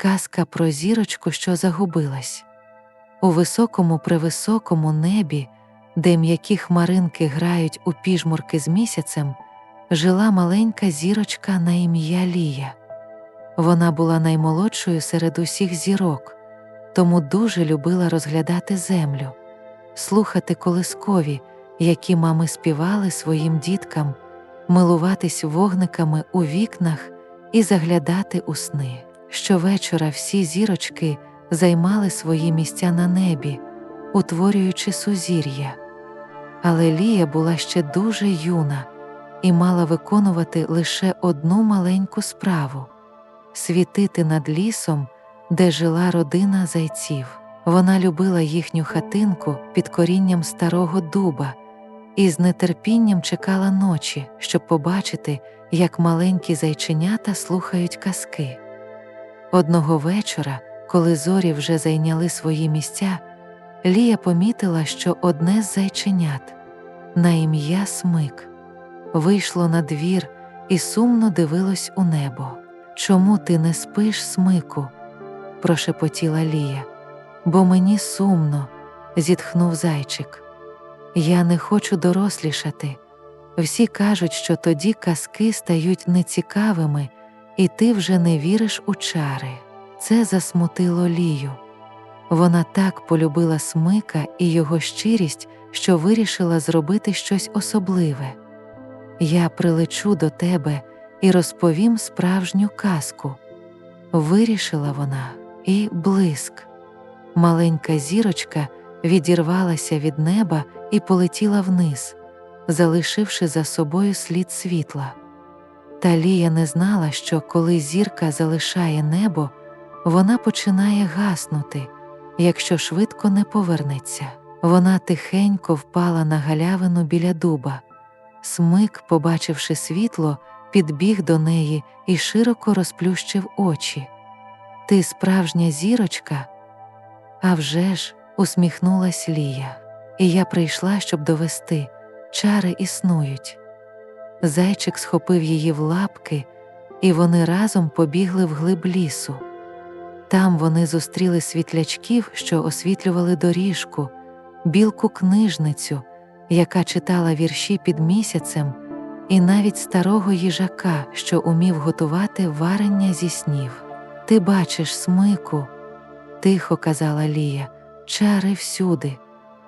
казка про зірочку, що загубилась. У високому превисокому небі, де м'які хмаринки грають у піжмурки з місяцем, жила маленька зірочка на ім'я Лія. Вона була наймолодшою серед усіх зірок, тому дуже любила розглядати землю, слухати колискові, які мами співали своїм діткам, милуватись вогниками у вікнах і заглядати у сни. Щовечора всі зірочки займали свої місця на небі, утворюючи сузір'я. Але Лія була ще дуже юна і мала виконувати лише одну маленьку справу світити над лісом, де жила родина зайців. Вона любила їхню хатинку під корінням старого дуба і з нетерпінням чекала ночі, щоб побачити, як маленькі зайченята слухають казки. Одного вечора, коли зорі вже зайняли свої місця, Лія помітила, що одне з зайченят на ім'я Смик вийшло на двір і сумно дивилось у небо. Чому ти не спиш, смику? прошепотіла Лія. Бо мені сумно, зітхнув зайчик. Я не хочу дорослішати. Всі кажуть, що тоді казки стають нецікавими, і ти вже не віриш у чари. Це засмутило Лію. Вона так полюбила смика і його щирість, що вирішила зробити щось особливе. Я прилечу до тебе і розповім справжню казку. Вирішила вона і блиск. Маленька зірочка відірвалася від неба і полетіла вниз, залишивши за собою слід світла. Та Лія не знала, що коли зірка залишає небо, вона починає гаснути, якщо швидко не повернеться. Вона тихенько впала на галявину біля дуба. Смик, побачивши світло, підбіг до неї і широко розплющив очі. Ти справжня зірочка? «А вже ж», – усміхнулась Лія, і я прийшла, щоб довести чари існують. Зайчик схопив її в лапки, і вони разом побігли в глиб лісу. Там вони зустріли світлячків, що освітлювали доріжку, білку книжницю, яка читала вірші під місяцем, і навіть старого їжака, що умів готувати варення зі снів. Ти бачиш, смику, тихо казала Лія, чари всюди,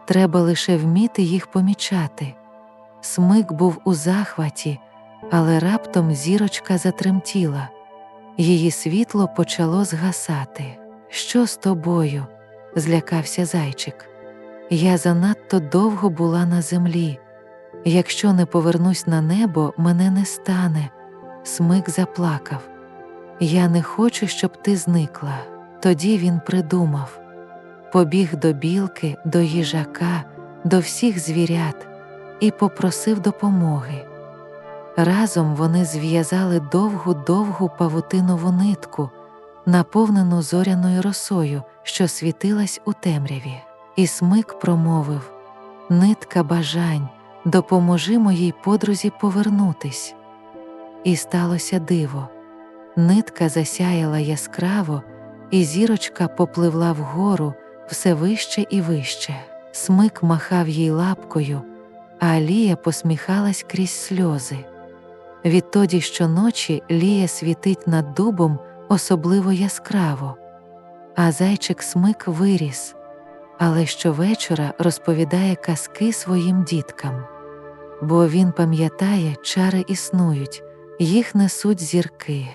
треба лише вміти їх помічати. Смик був у захваті, але раптом зірочка затремтіла, її світло почало згасати. Що з тобою? злякався зайчик. Я занадто довго була на землі. Якщо не повернусь на небо, мене не стане. Смик заплакав. Я не хочу, щоб ти зникла. Тоді він придумав побіг до білки, до їжака, до всіх звірят і попросив допомоги. Разом вони зв'язали довгу довгу павутинову нитку, наповнену зоряною росою, що світилась у темряві. І смик промовив Нитка бажань, допоможи моїй подрузі повернутись. І сталося диво. Нитка засяяла яскраво, і зірочка попливла вгору все вище і вище. Смик махав їй лапкою, а Алія посміхалась крізь сльози. Відтоді щоночі Лія світить над дубом особливо яскраво, а зайчик смик виріс, але щовечора розповідає казки своїм діткам, бо він пам'ятає, чари існують, їх несуть зірки.